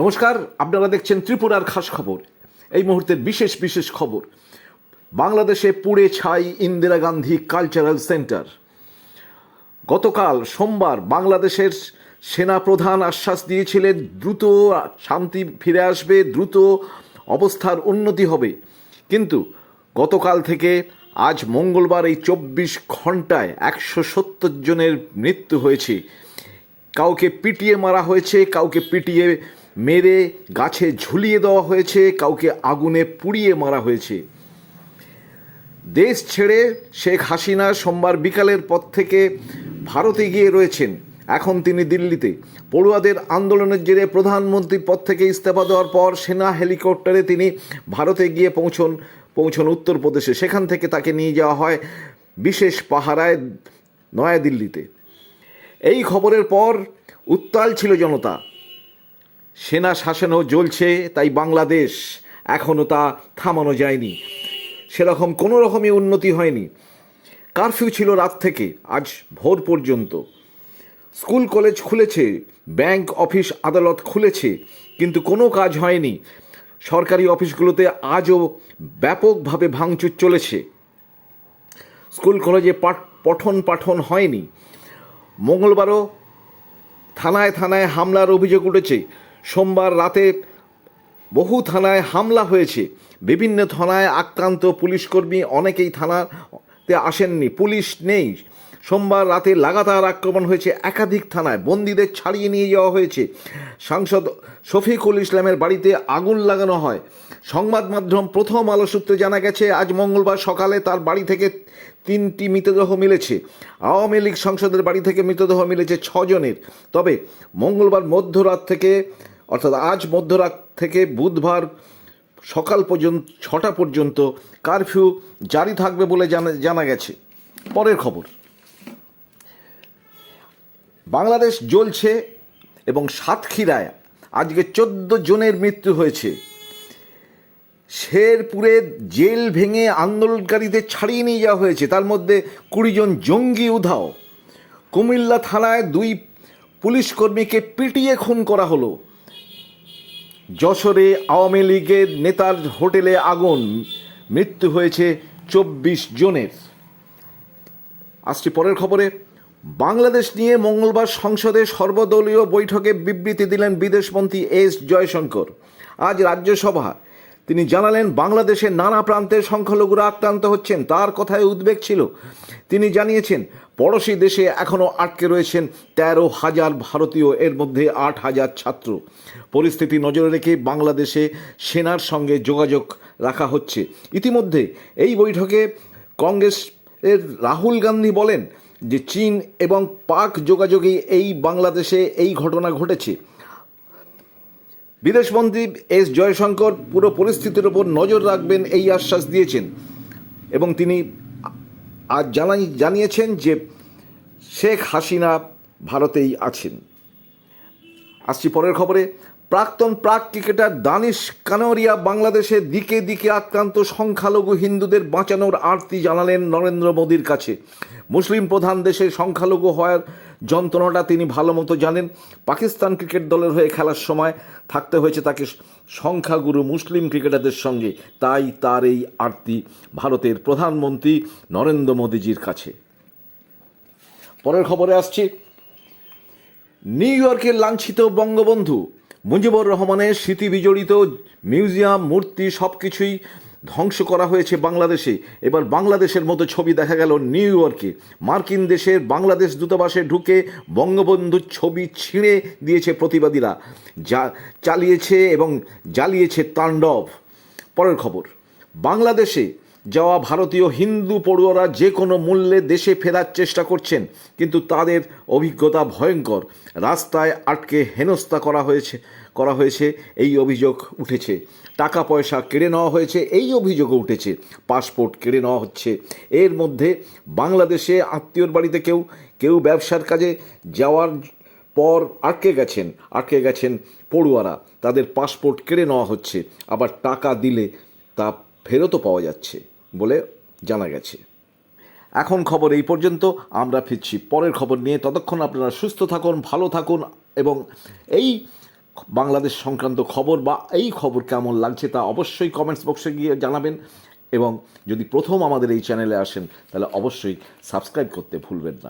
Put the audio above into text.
নমস্কার, আপনারা দেখছেন ত্রিপুরার খাস খবর। এই মুহূর্তের বিশেষ বিশেষ খবর। বাংলাদেশে পুড়ে ছাই ইন্দিরা গান্ধী কালচারাল সেন্টার। গতকাল সোমবার বাংলাদেশের সেনা প্রধান আশ্বাস দিয়েছিলেন, দ্রুত শান্তি ফিরে আসবে, দ্রুত অবস্থার উন্নতি হবে। কিন্তু গতকাল থেকে আজ মঙ্গলবার এই চব্বিশ ঘন্টায় একশো সত্তর জনের মৃত্যু হয়েছে। কাউকে পিটিয়ে মারা হয়েছে, কাউকে পিটিয়ে মেরে গাছে ঝুলিয়ে দেওয়া হয়েছে, কাউকে আগুনে পুড়িয়ে মারা হয়েছে। দেশ ছেড়ে শেখ হাসিনা সোমবার বিকালের পর থেকে ভারতে গিয়ে রয়েছেন। এখন তিনি দিল্লিতে। পড়ুয়াদের আন্দোলনের জেরে প্রধানমন্ত্রীর পদ থেকে ইস্তফা দেওয়ার পর সেনা হেলিকপ্টারে তিনি ভারতে গিয়ে পৌঁছন পৌঁছন উত্তরপ্রদেশে। সেখান থেকে তাকে নিয়ে যাওয়া হয় বিশেষ পাহারায় নয়াদিল্লিতে। এই খবরের পর উত্তাল ছিল জনতা। সেনা শাসনও জ্বলছে, তাই বাংলাদেশ এখনও তা থামানো যায়নি। সেরকম কোনো রকমই উন্নতি হয়নি। কারফিউ ছিল রাত থেকে, আজ ভোর পর্যন্ত। স্কুল কলেজ খুলেছে, ব্যাংক অফিস আদালত খুলেছে, কিন্তু কোনো কাজ হয়নি। সরকারি অফিসগুলোতে আজও ব্যাপকভাবে ভাঙচুর চলেছে। স্কুল কলেজে পাঠ পঠন পাঠন হয়নি। মঙ্গলবারও থানায় থানায় হামলার অভিযোগ উঠেছে। সোমবার রাতে বহু থানায় হামলা হয়েছে। বিভিন্ন থানায় আক্রান্ত পুলিশকর্মী অনেকেই থানাতে আসেননি, পুলিশ নেই। সোমবার রাতে লাগাতার আক্রমণ হয়েছে একাধিক থানায়, বন্দীদের ছাড়িয়ে নিয়ে যাওয়া হয়েছে। সাংসদ শফিকুল ইসলামের বাড়িতে আগুন লাগানো হয়। সংবাদ মাধ্যম প্রথম আলো সূত্রে জানা গেছে, আজ মঙ্গলবার সকালে তার বাড়ি থেকে তিনটি মৃতদেহ মিলেছে। আওয়ামী লীগ সংসদের বাড়ি থেকে মৃতদেহ মিলেছে ছজনের। তবে মঙ্গলবার মধ্যরাত থেকে অর্থাৎ আজ মধ্যরাত থেকে বুধবার সকাল পর্যন্ত, ছটা পর্যন্ত কারফিউ জারি থাকবে বলে জানা জানা গেছে। পরের খবর। বাংলাদেশ জ্বলছে এবং সাতক্ষীরায় আজকে চোদ্দ জনের মৃত্যু হয়েছে। শেরপুরে জেল ভেঙে আন্দোলনকারীদের ছাড়িয়ে নিয়ে যাওয়া হয়েছে। তার মধ্যে কুড়ি জন জঙ্গি উধাও। কুমিল্লা থানায় দুই পুলিশ কর্মীকে পিটিয়ে খুন করা হলো। যশোরে আওয়ামী লীগের নেতার হোটেলে আগুন। মৃত্যু হয়েছে চব্বিশ জনের। আসছি পরের খবরে। বাংলাদেশ নিয়ে মঙ্গলবার সংসদে সর্বদলীয় বৈঠকে বিবৃতি দিলেন বিদেশমন্ত্রী এস জয়শঙ্কর। আজ রাজ্যসভা তিনি জানালেন, বাংলাদেশের নানা প্রান্তের সংখ্যালঘুরা আক্রান্ত হচ্ছেন, তার কথায় উদ্বেগ ছিল। তিনি জানিয়েছেন, পড়োশি দেশে এখনও আটকে রয়েছেন তেরো হাজার ভারতীয়, এর মধ্যে আট হাজার ছাত্র। পরিস্থিতি নজরে রেখে বাংলাদেশে সেনার সঙ্গে যোগাযোগ রাখা হচ্ছে। ইতিমধ্যে এই বৈঠকে কংগ্রেস এর রাহুল গান্ধী বলেন যে, চীন এবং পাক যোগাযোগে এই বাংলাদেশে এই ঘটনা ঘটেছে। বিদেশমন্ত্রী এস জয়শঙ্কর পুরো পরিস্থিতির ওপর নজর রাখবেন এই আশ্বাস দিয়েছেন। এবং তিনি আজ জানাই জানিয়েছেন যে শেখ হাসিনা ভারতেই আছেন। আসছি পরের খবরে। প্রাক্তন প্রাক ক্রিকেটার দানিশ কানোরিয়া বাংলাদেশের দিকে দিকে আক্রান্ত সংখ্যালঘু হিন্দুদের বাঁচানোর আরতি জানালেন নরেন্দ্র মোদীর কাছে। মুসলিম প্রধান দেশে সংখ্যালঘু হওয়ার যন্ত্রণাটা তিনি ভালো মতো জানেন। পাকিস্তান ক্রিকেট দলের হয়ে খেলার সময় থাকতে হয়েছে তাকে সংখ্যাগুরু মুসলিম ক্রিকেটারদের সঙ্গে। তাই তার এই আরতি ভারতের প্রধানমন্ত্রী নরেন্দ্র মোদীজির কাছে। পরের খবরে আসছি। নিউ ইয়র্কের লাঞ্ছিত বঙ্গবন্ধু মুজিবুর রহমানের স্মৃতি বিজড়িত মিউজিয়াম, মূর্তি সব কিছুই ধ্বংস করা হয়েছে বাংলাদেশে। এবার বাংলাদেশের মতো ছবি দেখা গেল নিউ ইয়র্কে। মার্কিন দেশের বাংলাদেশ দূতাবাসে ঢুকে বঙ্গবন্ধুর ছবি ছিঁড়ে দিয়েছে প্রতিবাদীরা। যা চালিয়েছে এবং জ্বালিয়েছে তাণ্ডব। পরের খবর, বাংলাদেশে যাওয়া ভারতীয় হিন্দু পড়ুয়ারা যে কোনো মূল্যে দেশে ফেরার চেষ্টা করছেন, কিন্তু তাদের অভিজ্ঞতা ভয়ঙ্কর। রাস্তায় আটকে হেনস্থা করা হয়েছে করা হয়েছে, এই অভিযোগ উঠেছে। টাকা পয়সা কেড়ে নেওয়া হয়েছে, এই অভিযোগও উঠেছে। পাসপোর্ট কেড়ে নেওয়া হচ্ছে। এর মধ্যে বাংলাদেশে আত্মীয়র বাড়িতে কেউ কেউ ব্যবসার কাজে যাওয়ার পর আটকে গেছেন আটকে গেছেন পড়ুয়ারা। তাদের পাসপোর্ট কেড়ে নেওয়া হচ্ছে, আবার টাকা দিলে তা ফেরতও পাওয়া যাচ্ছে। বলে জানা গেছে। এখন খবর এই পর্যন্ত। আমরা ফিরছি পরের খবর নিয়ে। ততক্ষণ আপনারা সুস্থ থাকুন, ভালো থাকুন এবং এই বাংলাদেশ সংক্রান্ত খবর বা এই খবর কেমন লাগছে তা অবশ্যই কমেন্টস বক্সে গিয়ে জানাবেন এবং যদি প্রথম আমাদের এই চ্যানেলে আসেন, তাহলে অবশ্যই সাবস্ক্রাইব করতে ভুলবেন না।